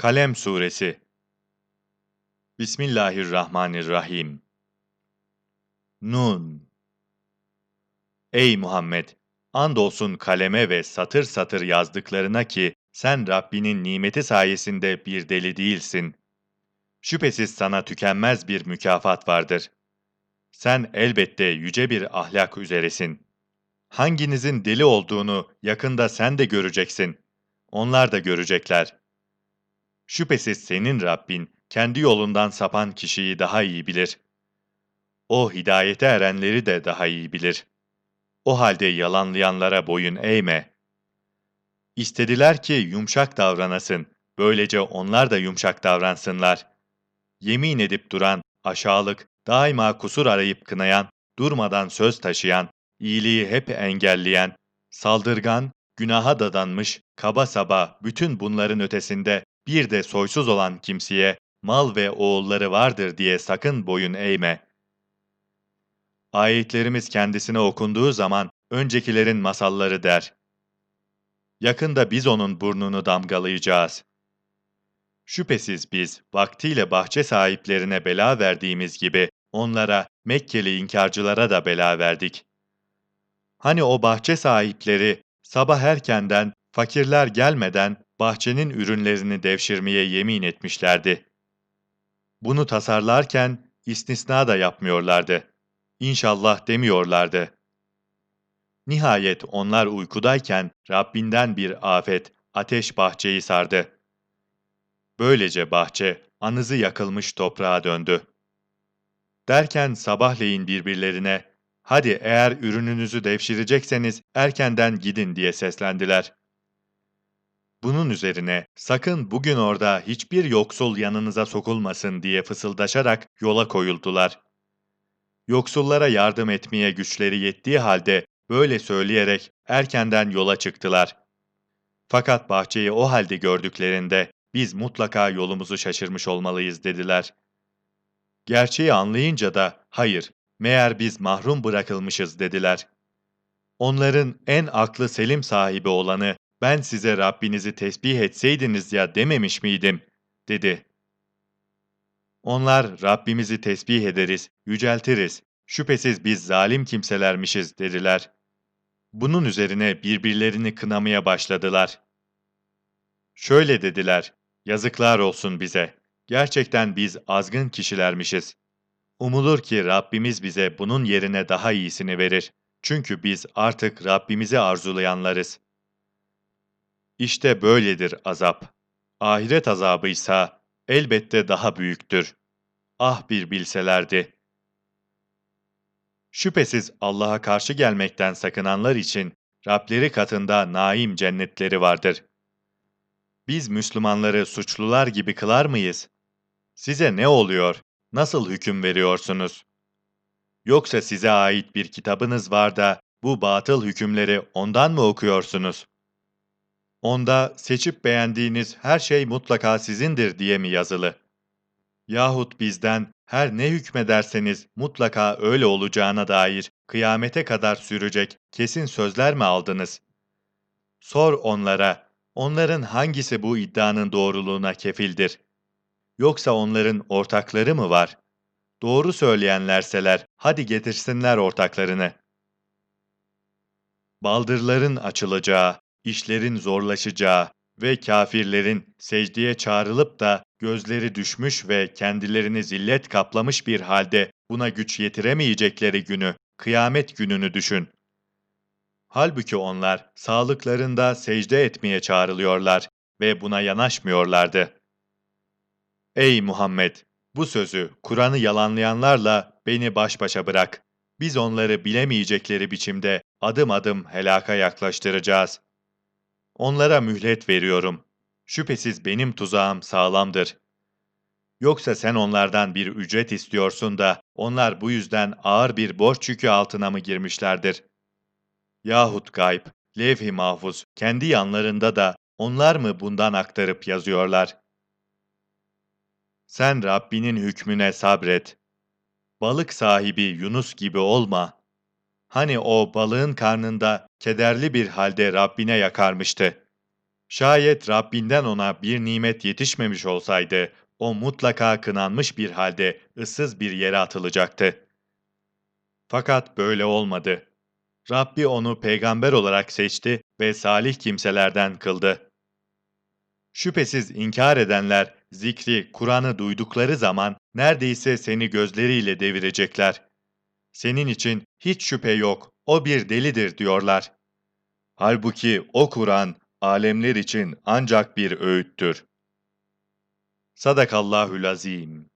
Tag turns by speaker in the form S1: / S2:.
S1: Kalem Suresi Bismillahirrahmanirrahim Nun Ey Muhammed! Andolsun kaleme ve satır satır yazdıklarına ki sen Rabbinin nimeti sayesinde bir deli değilsin. Şüphesiz sana tükenmez bir mükafat vardır. Sen elbette yüce bir ahlak üzeresin. Hanginizin deli olduğunu yakında sen de göreceksin. Onlar da görecekler. Şüphesiz senin Rabbin kendi yolundan sapan kişiyi daha iyi bilir. O hidayete erenleri de daha iyi bilir. O halde yalanlayanlara boyun eğme. İstediler ki yumuşak davranasın, böylece onlar da yumuşak davransınlar. Yemin edip duran, aşağılık, daima kusur arayıp kınayan, durmadan söz taşıyan, iyiliği hep engelleyen, saldırgan, günaha dadanmış, kaba saba bütün bunların ötesinde bir de soysuz olan kimseye mal ve oğulları vardır diye sakın boyun eğme. Ayetlerimiz kendisine okunduğu zaman öncekilerin masalları der. Yakında biz onun burnunu damgalayacağız. Şüphesiz biz vaktiyle bahçe sahiplerine bela verdiğimiz gibi onlara Mekkeli inkarcılara da bela verdik. Hani o bahçe sahipleri sabah erkenden fakirler gelmeden bahçenin ürünlerini devşirmeye yemin etmişlerdi. Bunu tasarlarken istisna da yapmıyorlardı. İnşallah demiyorlardı. Nihayet onlar uykudayken Rabbinden bir afet, ateş bahçeyi sardı. Böylece bahçe anızı yakılmış toprağa döndü. Derken sabahleyin birbirlerine, hadi eğer ürününüzü devşirecekseniz erkenden gidin diye seslendiler. Bunun üzerine sakın bugün orada hiçbir yoksul yanınıza sokulmasın diye fısıldaşarak yola koyuldular. Yoksullara yardım etmeye güçleri yettiği halde böyle söyleyerek erkenden yola çıktılar. Fakat bahçeyi o halde gördüklerinde biz mutlaka yolumuzu şaşırmış olmalıyız dediler. Gerçeği anlayınca da hayır, meğer biz mahrum bırakılmışız dediler. Onların en aklı selim sahibi olanı ben size Rabbinizi tesbih etseydiniz ya dememiş miydim? dedi. Onlar Rabbimizi tesbih ederiz, yüceltiriz, şüphesiz biz zalim kimselermişiz dediler. Bunun üzerine birbirlerini kınamaya başladılar. Şöyle dediler, yazıklar olsun bize, gerçekten biz azgın kişilermişiz. Umulur ki Rabbimiz bize bunun yerine daha iyisini verir. Çünkü biz artık Rabbimizi arzulayanlarız. İşte böyledir azap. Ahiret azabı ise elbette daha büyüktür. Ah bir bilselerdi. Şüphesiz Allah'a karşı gelmekten sakınanlar için Rableri katında naim cennetleri vardır. Biz Müslümanları suçlular gibi kılar mıyız? Size ne oluyor? Nasıl hüküm veriyorsunuz? Yoksa size ait bir kitabınız var da bu batıl hükümleri ondan mı okuyorsunuz? Onda seçip beğendiğiniz her şey mutlaka sizindir diye mi yazılı? Yahut bizden her ne hükmederseniz mutlaka öyle olacağına dair kıyamete kadar sürecek kesin sözler mi aldınız? Sor onlara, onların hangisi bu iddianın doğruluğuna kefildir? Yoksa onların ortakları mı var? Doğru söyleyenlerseler hadi getirsinler ortaklarını. Baldırların açılacağı, işlerin zorlaşacağı ve kafirlerin secdeye çağrılıp da gözleri düşmüş ve kendilerini zillet kaplamış bir halde buna güç yetiremeyecekleri günü, kıyamet gününü düşün. Halbuki onlar sağlıklarında secde etmeye çağrılıyorlar ve buna yanaşmıyorlardı. Ey Muhammed! Bu sözü, Kur'an'ı yalanlayanlarla beni baş başa bırak. Biz onları bilemeyecekleri biçimde adım adım helaka yaklaştıracağız. Onlara mühlet veriyorum. Şüphesiz benim tuzağım sağlamdır. Yoksa sen onlardan bir ücret istiyorsun da onlar bu yüzden ağır bir borç yükü altına mı girmişlerdir? Yahut gayb, levh-i mahfuz kendi yanlarında da onlar mı bundan aktarıp yazıyorlar? Sen Rabbinin hükmüne sabret. Balık sahibi Yunus gibi olma. Hani o balığın karnında kederli bir halde Rabbine yakarmıştı. Şayet Rabbinden ona bir nimet yetişmemiş olsaydı, o mutlaka kınanmış bir halde ıssız bir yere atılacaktı. Fakat böyle olmadı. Rabbi onu peygamber olarak seçti ve salih kimselerden kıldı. Şüphesiz inkar edenler zikri, Kur'an'ı duydukları zaman neredeyse seni gözleriyle devirecekler. Senin için hiç şüphe yok, o bir delidir diyorlar. Halbuki o Kur'an alemler için ancak bir öğüttür. Sadakallahül azim.